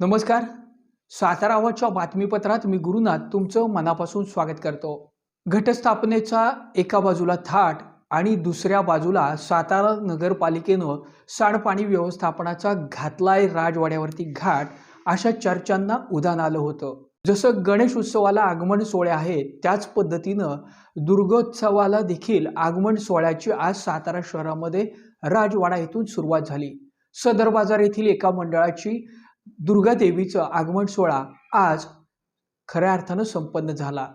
नमस्कार. सातारा बातमीपत्रात मी गुरुनाथ तुमचं मनापासून स्वागत करतो. घटस्थापनेचा एका बाजूला थाट आणि दुसऱ्या बाजूला सातारा नगरपालिकेनं सांडपाणी व्यवस्थापनाचा घातलाय राजवाड्यावरती घाट अशा चर्चांना उदान आलं होतं. जसं गणेश उत्सवाला आगमन सोहळे आहेत त्याच पद्धतीनं दुर्गोत्सवाला देखील आगमन सोहळ्याची आज सातारा शहरामध्ये राजवाडा येथून सुरुवात झाली. सदर बाजार येथील एका मंडळाची दुर्गादेवीचं आगमन सोहळा आज खऱ्या अर्थानं संपन्न झाला.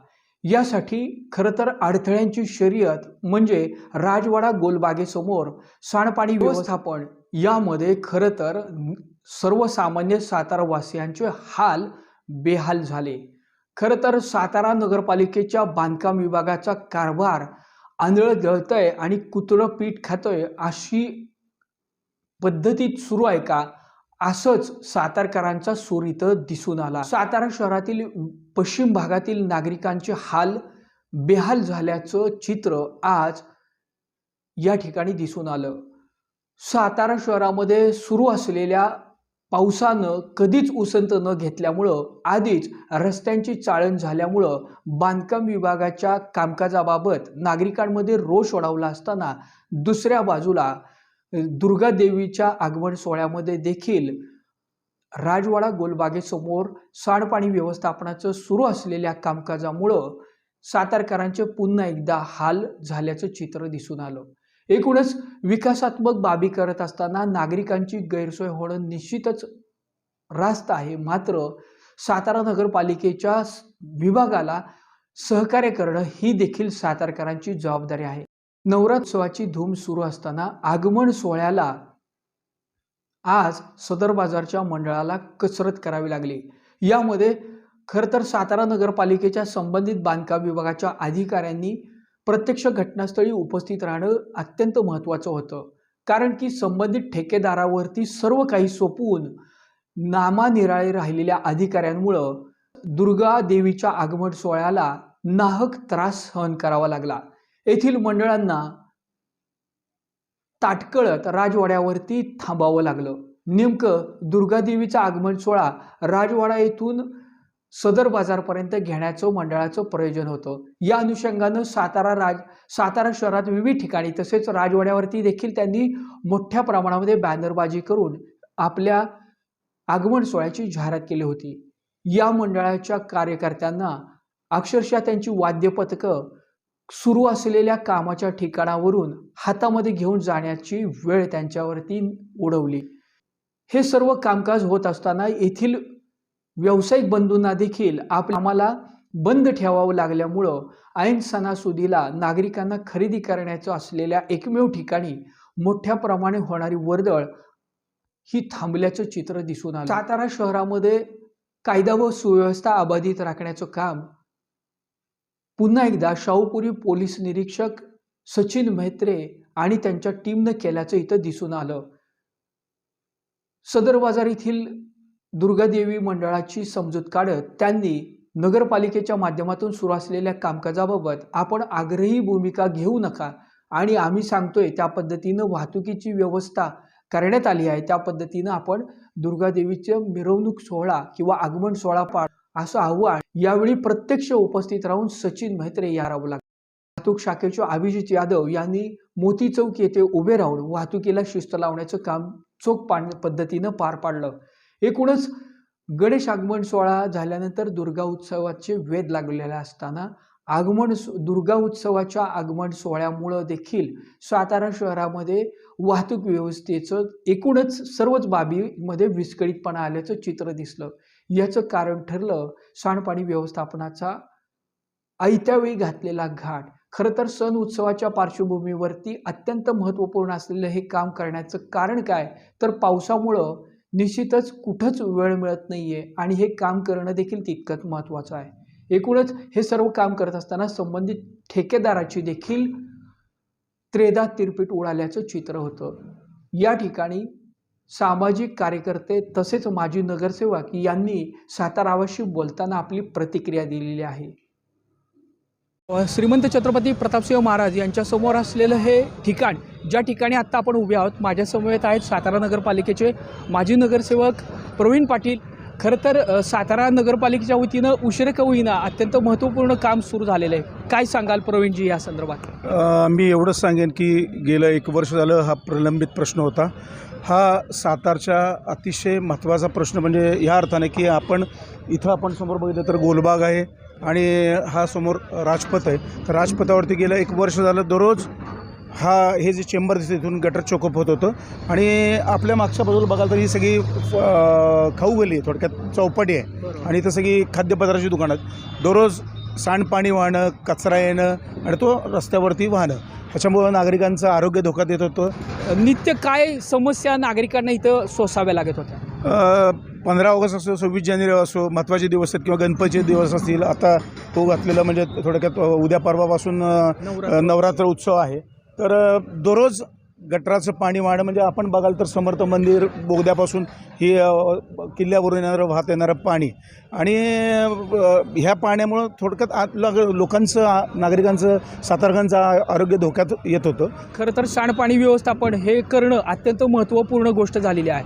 यासाठी खरं तर अडथळ्यांची शर्यत म्हणजे राजवाडा गोलबागेसमोर सांडपाणी व्यवस्थापन यामध्ये खरं तर सर्वसामान्य सातारावासियांचे हाल बेहाल झाले. खरं तर सातारा नगरपालिकेच्या बांधकाम विभागाचा कारभार आंधळं दळतंय आणि कुत्रं पीठ खातोय अशी पद्धतीत सुरू आहे का? असंच सातारकरांचा सूर इथं दिसून आला. सातारा शहरातील पश्चिम भागातील नागरिकांचे हाल बेहाल झाल्याचं चित्र आज या ठिकाणी दिसून आलं. सातारा शहरामध्ये सुरू असलेल्या पावसानं कधीच उसंत न घेतल्यामुळं आधीच रस्त्यांची चाळण झाल्यामुळं बांधकाम विभागाच्या कामकाजाबाबत नागरिकांमध्ये रोष ओढावला असताना दुसऱ्या बाजूला दुर्गा देवीच्या आगमन सोहळ्यामध्ये देखील राजवाडा गोलबागेसमोर सांडपाणी व्यवस्थापनाचं सुरू असलेल्या कामकाजामुळं सातारकरांचे पुन्हा एकदा हाल झाल्याचं चित्र दिसून आलं. एकूणच विकासात्मक बाबी करत असताना नागरिकांची गैरसोय होणं निश्चितच रास्त आहे. मात्र सातारा नगरपालिकेच्या विभागाला सहकार्य करणं ही देखील सातारकरांची जबाबदारी आहे. नवरात्रोत्सवाची धूम सुरू असताना आगमन सोहळ्याला आज सदर बाजारच्या मंडळाला कसरत करावी लागली. यामध्ये खर तर सातारा नगरपालिकेच्या संबंधित बांधकाम विभागाच्या अधिकाऱ्यांनी प्रत्यक्ष घटनास्थळी उपस्थित राहणं अत्यंत महत्त्वाचं होतं. कारण की संबंधित ठेकेदारावरती सर्व काही सोपवून नामानिराळे राहिलेल्या अधिकाऱ्यांमुळं दुर्गा देवीच्या आगमन सोहळ्याला नाहक त्रास सहन करावा लागला. येथील मंडळांना ताटकळत राजवाड्यावरती थांबावं लागलं. नेमकं दुर्गादेवीचा आगमन सोहळा राजवाडा येथून सदर बाजारपर्यंत घेण्याचं मंडळाचं प्रयोजन होतं. या अनुषंगानं सातारा राज सातारा शहरात विविध ठिकाणी तसेच राजवाड्यावरती देखील त्यांनी मोठ्या प्रमाणामध्ये बॅनरबाजी करून आपल्या आगमन सोहळ्याची जाहिरात केली होती. या मंडळाच्या कार्यकर्त्यांना अक्षरशः त्यांची वाद्यपथकं सुरू असलेल्या कामाच्या ठिकाणावरून हातामध्ये घेऊन जाण्याची वेळ त्यांच्यावरती उडवली. हे सर्व कामकाज होत असताना येथील व्यावसायिक बंधूंना देखील आपल्या आम्हाला बंद ठेवावं लागल्यामुळं ऐन सणासुदीला नागरिकांना खरेदी करण्याचं असलेल्या एकमेव ठिकाणी मोठ्या प्रमाणे होणारी वर्दळ ही थांबल्याचं चित्र दिसून आलं. सातारा शहरामध्ये कायदा व सुव्यवस्था अबाधित राखण्याचं काम पुन्हा एकदा शाहूपुरी पोलीस निरीक्षक सचिन म्हेत्रे आणि त्यांच्या टीमनं केल्याचं इथं दिसून आलं. सदर बाजार येथील दुर्गादेवी मंडळाची समजूत काढत त्यांनी नगरपालिकेच्या माध्यमातून सुरू असलेल्या कामकाजाबाबत आपण आग्रही भूमिका घेऊ नका आणि आम्ही सांगतोय त्या पद्धतीनं वाहतुकीची व्यवस्था करण्यात आली आहे. त्या पद्धतीनं आपण दुर्गादेवीचं मिरवणूक सोहळा किंवा आगमन सोहळा पाड असं आव्हान यावेळी प्रत्यक्ष उपस्थित राहून सचिन म्हेत्रे या राहू लागले. वाहतूक शाखेचे अभिजित यादव यांनी मोती चौक येथे उभे राहून वाहतुकीला शिस्त लावण्याचं काम चोख पाड पद्धतीनं पार पाडलं. एकूणच गणेश आगमन सोहळा झाल्यानंतर दुर्गा उत्सवाचे वेध लागलेले असताना आगमन दुर्गा उत्सवाच्या आगमन सोहळ्यामुळं देखील सातारा शहरामध्ये वाहतूक व्यवस्थेचं एकूणच सर्वच बाबीमध्ये विस्कळीतपणा आल्याचं चित्र दिसलं. याचं कारण ठरलं सांडपाणी व्यवस्थापनाचा आयत्यावेळी घातलेला घाट. खरं तर सण उत्सवाच्या पार्श्वभूमीवरती अत्यंत महत्त्वपूर्ण असलेलं हे काम करण्याचं कारण काय? तर पावसामुळं निश्चितच कुठंच वेळ मिळत नाही आहे आणि हे काम करणं देखील तितकंच महत्त्वाचं आहे. एकूणच हे सर्व काम करत असताना संबंधित ठेकेदाराची देखील त्रेदा तिरपीट उडाल्याचं चित्र होतं. या ठिकाणी सामाजिक कार्यकर्ते तसेच माजी नगरसेवक यांनी सातारावाशी बोलताना आपली प्रतिक्रिया दिलेली आहे. श्रीमंत छत्रपती प्रतापसिंह महाराज यांच्यासमोर असलेलं हे ठिकाण ज्या ठिकाणी आत्ता आपण उभे आहोत माझ्यासमवेत आहेत सातारा नगरपालिकेचे माजी नगरसेवक प्रवीण पाटील खरं तर सातारा नगरपालिकेच्या वतीनं उशिरा का होईना अत्यंत महत्त्वपूर्ण काम सुरू झालेलं आहे. काय सांगाल प्रवीणजी या संदर्भात? मी एवढंच सांगेन की गेलं एक वर्ष झालं हा प्रलंबित प्रश्न होता. हा सातारच्या अतिशय महत्त्वाचा प्रश्न म्हणजे ह्या अर्थाने की आपण इथं आपण समोर बघितलं तर गोलबाग आहे आणि हा समोर राजपथ आहे. तर राजपथावरती गेलं एक वर्ष झालं दररोज हा हे जे चेंबर दिसते इथून गटर चोकअप होत होतं. आणि आपल्या मागच्या बाजूला बघाल तर ही सगळी खाऊ गली आहे थोडक्यात चौपाटी आहे. आणि इथं सगळी खाद्यपदार्थाची दुकानं आहेत. दररोज सांडपाणी वाहणं कचरा येणं आणि तो रस्त्यावरती वाहणं. ह्याच्यामुळं नागरिकांचं आरोग्य धोक्यात येत होतं. नित्य काय समस्या नागरिकांना इथं सोसाव्या लागत होत्या? पंधरा ऑगस्ट असो सव्वीस जानेवारी असो महत्त्वाचे दिवस आहेत किंवा गणपतीचे दिवस असतील आता तो घातलेला म्हणजे थोडक्यात उद्या परवापासून. नवरात्र उत्सव आहे. तर दररोज गटराचं पाणी वाहणं म्हणजे आपण बघाल तर समर्थ मंदिर बोगद्यापासून ही किल्ल्यावरून येणारं वाहत येणारं पाणी. आणि ह्या पाण्यामुळं थोडक्यात आत लोकांचं नागरिकांचं सातारकांचं आरोग्य धोक्यात येत होतं. खरं तर सांडपाणी व्यवस्थापन हे करणं अत्यंत महत्त्वपूर्ण गोष्ट झालेली आहे.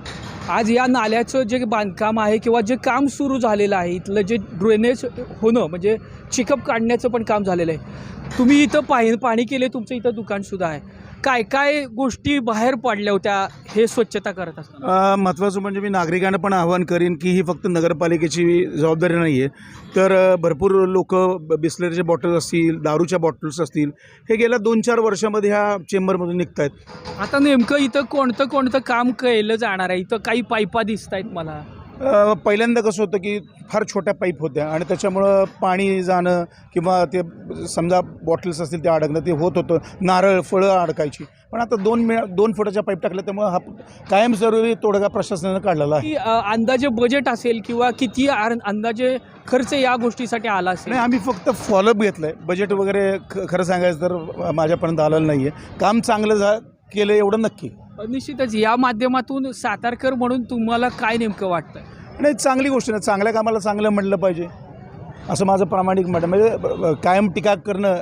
आज या नाल्याचं जे बांधकाम आहे किंवा जे काम सुरू झालेलं आहे इथलं जे ड्रेनेज होणं म्हणजे चिकअप काढण्याचं पण काम झालेलं आहे. तुम्ही इथं पाहि पाणी केले तुमचं इथं दुकानसुद्धा आहे. काय काय गोष्टी बाहेर पडल्या होत्या हे स्वच्छता करत असताना? अ, महत्त्वाचं म्हणजे मी नागरिकांना पण आवाहन करीन की ही फक्त नगरपालिकेची जबाबदारी नाही आहे तर अ, भरपूर लोक बिस्लरीचे बॉटल्स असतील दारूच्या बॉटल्स असतील हे गेल्या दोन चार वर्षामध्ये ह्या चेंबरमधून निघत आहेत आता नेमकं इथं कोणतं कोणतं काम केलं जाणार आहे? इथं काही पाईपा दिसत आहेत मला. पहिल्यांदा कसं होतं की फार छोट्या पाईप होत्या आणि त्याच्यामुळं पाणी जाणं किंवा ते समजा बॉटल्स असतील ते अडकणं ते होत होतं. नारळ फळं अडकायची. पण आता दोन मे दोन फुटाच्या पाईप टाकल्या त्यामुळं हा कायमस्वरूपी तोडगा प्रशासनानं काढलेला आहे. अंदाजे बजेट असेल किंवा किती अंदाजे खर्च या गोष्टीसाठी आला असेल? नाही आम्ही फक्त फॉलोअप घेतलं आहे बजेट वगैरे ख खरं सांगायचं तर माझ्यापर्यंत आलेलं नाही आहे काम चांगलं झा केलं एवढं नक्की. निश्चितच या माध्यमातून सातारकर म्हणून तुम्हाला काय नेमकं वाटतंय? नाही चांगली गोष्ट नाही चांगल्या कामाला चांगलं म्हटलं पाहिजे. असं माझं प्रामाणिक मत आहे. म्हणजे कायम टीका करणं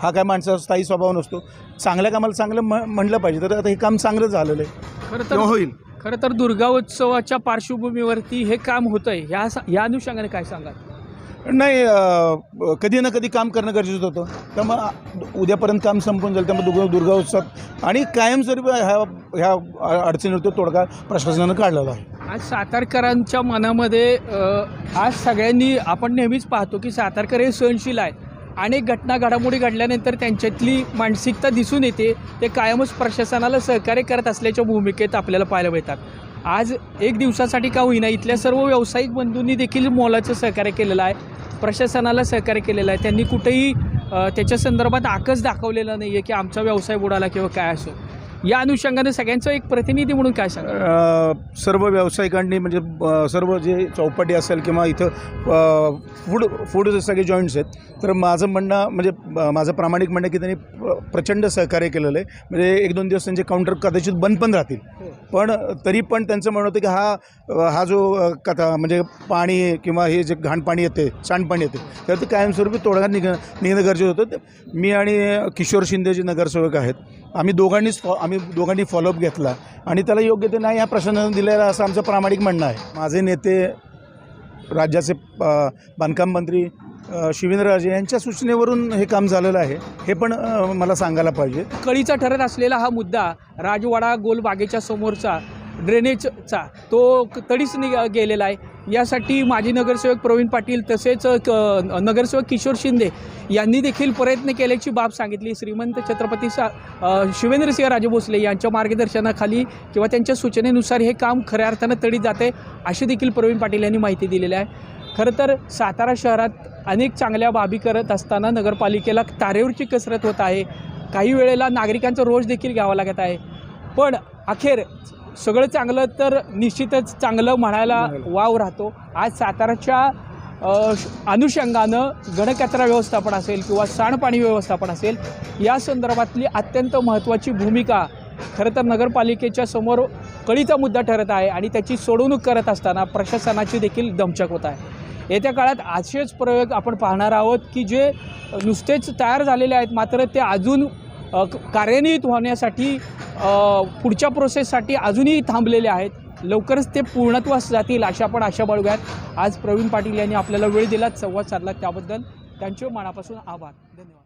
हा काय माणसाचा स्थायी स्वभाव नसतो. चांगल्या कामाला चांगलं म म्हटलं पाहिजे. तर आता हे काम चांगलं झालेलं आहे. खरं तर होईल. खरं तर दुर्गा उत्सवाच्या पार्श्वभूमीवरती हे काम होतंय. ह्या या अनुषंगाने काय सांगा नाही कधी ना कधी काम करणं गरजेचं होतं. त्यामुळे उद्यापर्यंत काम संपून जाईल त्यामुळे दुर्गा दुर्गा उत्सव आणि कायमस्वरूपी ह्या ह्या अडचणीवरती तोडगा प्रशासनानं काढलेला आहे. आज सातारकरांच्या मनामध्ये आज सगळ्यांनी आपण नेहमीच पाहतो की सातारकर हे सहनशील आहेत. अनेक घटना घडामोडी घडल्यानंतर त्यांच्यातली मानसिकता दिसून येते. ते कायमच प्रशासनाला सहकार्य करत असल्याच्या भूमिकेत आपल्याला पाहायला मिळतात. आज एक दिवसासाठी का होईना इथल्या सर्व व्यावसायिक बंधूंनी देखील मोलाचं सहकार्य केलेलं आहे. प्रशासनाला सहकार्य केलेलं आहे. त्यांनी कुठेही त्याच्या संदर्भात आकस दाखवलेला नाही आहे की आमचा व्यवसाय बुडाला किंवा काय असो. या अनुषंगाने सगळ्यांचं एक प्रतिनिधी म्हणून काय सांगा अ, सर्व व्यावसायिकांनी म्हणजे अ, सर्व जे चौपाटी असेल किंवा इथं अ, फूड फूड जे सगळे जॉईंट्स आहेत. तर माझं म्हणणं म्हणजे अ, माझं प्रामाणिक म्हणणं की त्यांनी प्र- प्रचंड सहकार्य केलेलं आहे. म्हणजे एक दोन दिवस त्यांचे काउंटर कदाचित बंद पण राहतील. पण तरी पण त्यांचं म्हणणं होतं की हा अ, हा जो अ, कथा म्हणजे पाणी किंवा हे जे घाणपाणी येते सांडपाणी येते तर ते कायमस्वरूपी तोडगा निघ निघणं गरजेचं होतं. ते- मी आणि किशोर शिंदे जे नगरसेवक आहेत. आम्ही दोघांनीच फॉ आम्ही दोघांनी फॉलोअप घेतला. आणि त्याला योग्य ते नाही ह्या प्रशासनानं दिलेलं असं आमचं प्रामाणिक म्हणणं आहे. माझे नेते राज्याचे बांधकाम मंत्री शिवेंद्रराजे यांच्या सूचनेवरून हे काम झालेलं आहे. हे पण मला सांगायला पाहिजे. कळीचा ठरत असलेला हा मुद्दा राजवाडा गोलबागेच्या समोरचा ड्रेनेजचा तो तडीच निघ गेलेला आहे. यासाठी माजी नगरसेवक प्रवीण पाटील तसेच क- नगरसेवक किशोर शिंदे यांनी देखील प्रयत्न केल्याची बाब सांगितली. श्रीमंत छत्रपती सा शिवेंद्रसिंह राजे भोसले यांच्या मार्गदर्शनाखाली किंवा त्यांच्या सूचनेनुसार हे काम खऱ्या अर्थानं तडीत जाते अशी देखील प्रवीण पाटील यांनी माहिती दिलेली आहे. खरं तर सातारा शहरात अनेक चांगल्या बाबी करत असताना नगरपालिकेला तारेवरची कसरत होत आहे. काही वेळेला नागरिकांचा रोष देखील घ्यावा लागत आहे. पण अखेर सगळं चांगलं तर निश्चितच चांगलं म्हणायला वाव राहतो. आज साताराच्या अनुषंगानं गणकचरा व्यवस्थापन असेल किंवा सांडपाणी व्यवस्थापन असेल या संदर्भातली अत्यंत महत्त्वाची भूमिका खरं तर नगरपालिकेच्या समोर कळीचा मुद्दा ठरत आहे आणि त्याची सोडवणूक करत असताना प्रशासनाची देखील दमछक होत आहे. येत्या काळात असेच प्रयोग आपण पाहणार आहोत की जे नुसतेच तयार झालेले आहेत मात्र ते अजून कार्यान्वित होण्यासाठी पुढच्या प्रोसेससाठी अजूनही थांबलेले आहेत. लवकरच ते पूर्णत्वास जातील अशा पण आशा बाळगूयात. आज प्रवीण पाटील यांनी आपल्याला वेळ दिला संवाद साधला त्याबद्दल. त्यांचे मनापासून आभार. धन्यवाद.